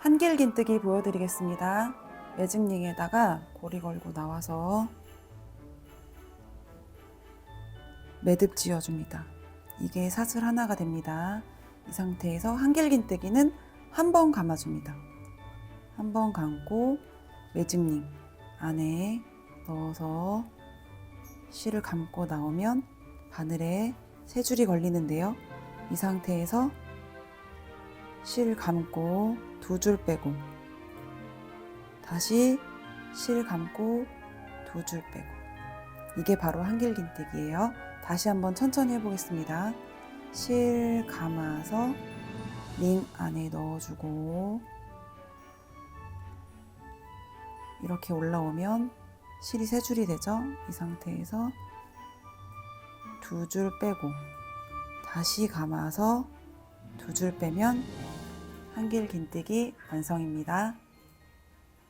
한길긴뜨기 보여드리겠습니다. 매직링에다가 고리 걸고 나와서 매듭 지어줍니다. 이게 사슬 하나가 됩니다. 이 상태에서 한길긴뜨기는 한 번 감아줍니다. 한 번 감고 매직링 안에 넣어서 실을 감고 나오면 바늘에 세 줄이 걸리는데요. 이 상태에서 실 감고 두 줄 빼고 다시 실 감고 두 줄 빼고 이게 바로 한길긴뜨기예요. 다시 한번 천천히 해보겠습니다. 실 감아서 링 안에 넣어주고 이렇게 올라오면 실이 세 줄이 되죠. 이 상태에서 두 줄 빼고 다시 감아서 두 줄 빼면 한길 긴뜨기 완성입니다.